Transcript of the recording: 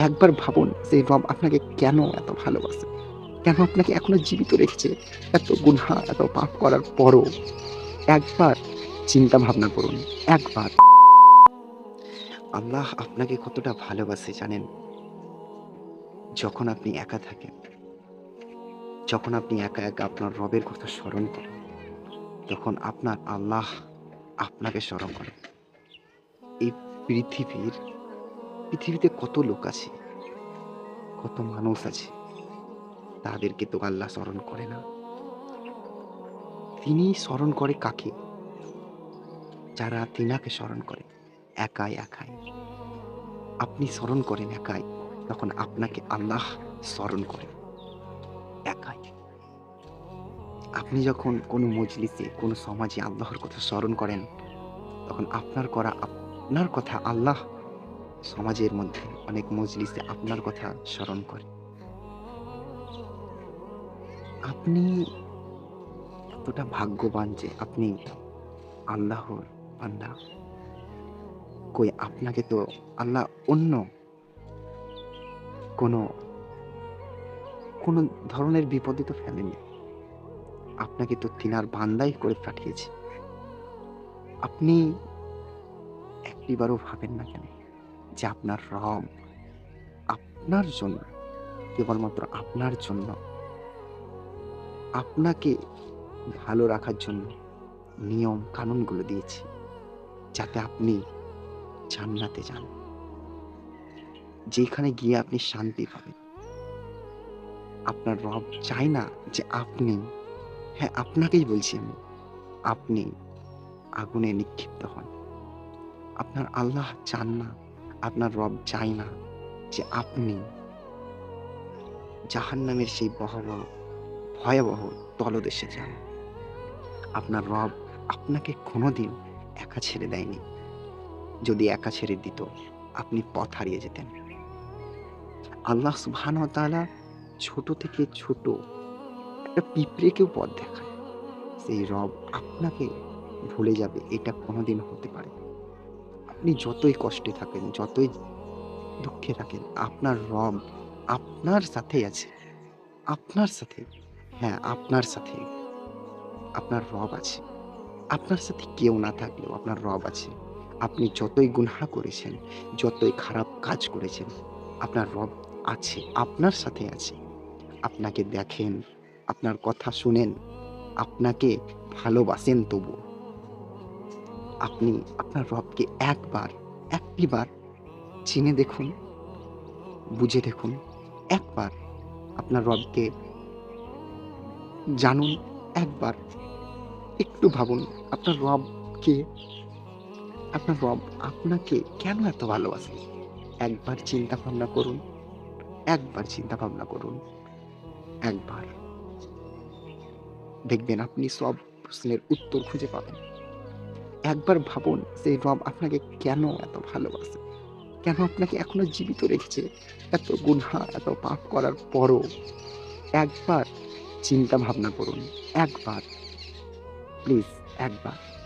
একবার ভাবুন যে রব আপনাকে কেন এত ভালোবাসে? কেন আপনাকে এখনও জীবিত রেখেছে? এত গুনহা, এত পাপ করার পরও একবার চিন্তা ভাবনা করুন, একবার। আল্লাহ আপনাকে কতটা ভালোবাসে জানেন? যখন আপনি একা থাকেন, যখন আপনি একা একা আপনার রবের কথা স্মরণ করেন, তখন আপনার আল্লাহ আপনাকে স্মরণ করেন। এই পৃথিবীর পৃথিবীতে কত লোক আছে? কত মানুষ আছে? তাদেরকে তো আল্লাহ স্মরণ করে না। তিনি স্মরণ করে কাকে? যারা তিনাকে স্মরণ করে, একাই একাই। আপনি স্মরণ করেন একাই, তখন আপনাকে আল্লাহ স্মরণ করে। একাই। আপনি যখন কোনো মজলিসে, কোনো সমাজে আল্লাহর কথা স্মরণ করেন, তখন আপনার করা, আপনার কথা আল্লাহ সমাজের মধ্যে অনেক মজলিসে আপনার কথা স্মরণ করে। আপনি এতটা ভাগ্যবান যে আপনি আল্লাহর বান্দা। কই আপনাকে তো আল্লাহ অন্য কোনো কোনো ধরনের বিপদে তো ফেলেনি আপনাকে তো তিনার বান্দাই করে পাঠিয়েছে। আপনি একটিবারও ভাবেন না কেন? যে আপনার রব আপনার জন্য, কেবলমাত্র আপনার জন্য, আপনাকে ভালো রাখার জন্য নিয়ম কানুনগুলো দিয়েছি, যাতে আপনি জান্নাতে যান। যেখানে গিয়ে আপনি শান্তি পাবেন। আপনার রব চাই না যে আপনি হ্যাঁ আপনাকেই বলছি আমি, আপনি আগুনে নিক্ষিপ্ত হন। আপনার আল্লাহ চান না আপনার রব চাই না যে আপনি জাহান নামের সেই বহবহ ভয়াবহ তলদেশে যান। আপনার রব আপনাকে কোনোদিন একা ছেড়ে দেয়নি। যদি একা ছেড়ে দিত, আপনি পথ হারিয়ে যেতেন। আল্লাহ সুবহান তাআলা ছোট থেকে ছোট একটা পিঁপড়েকেও পথ দেখায়। সেই রব আপনাকে ভুলে যাবে, এটা কোনোদিন হতে পারে। আপনি যতই কষ্টে থাকেন, যতই দুঃখে থাকেন, আপনার রব আপনার সাথেই আছে। আপনার সাথে হ্যাঁ আপনার সাথে আপনার রব আছে। আপনার সাথে কেউ না থাকলেও আপনার রব আছে। আপনি যতই গুনহা করেছেন, যতই খারাপ কাজ করেছেন, আপনার রব আছে, আপনার সাথে আছে। আপনাকে দেখেন, আপনার কথা শুনেন, আপনাকে ভালোবাসেন তবু আপনি আপনার রবকে একবার, একটিবার চিনে দেখুন, বুঝে দেখুন, একবার আপনার রবকে জানুন, একবার একটু ভাবুন, আপনার রবকে, আপনার রব আপনাকে কেন এত ভালোবাসে? একবার চিন্তা ভাবনা করুন, একবার চিন্তা ভাবনা করুন, একবার। দেখবেন আপনি সব প্রশ্নের উত্তর খুঁজে পাবেন। একবার ভাবুন যে রব আপনাকে কেন এত ভালোবাসে? কেন আপনাকে এখনও জীবিত রেখেছে? এত গুনহা, এত পাপ করার পরও একবার চিন্তা ভাবনা করুন, একবার। প্লিজ, একবার।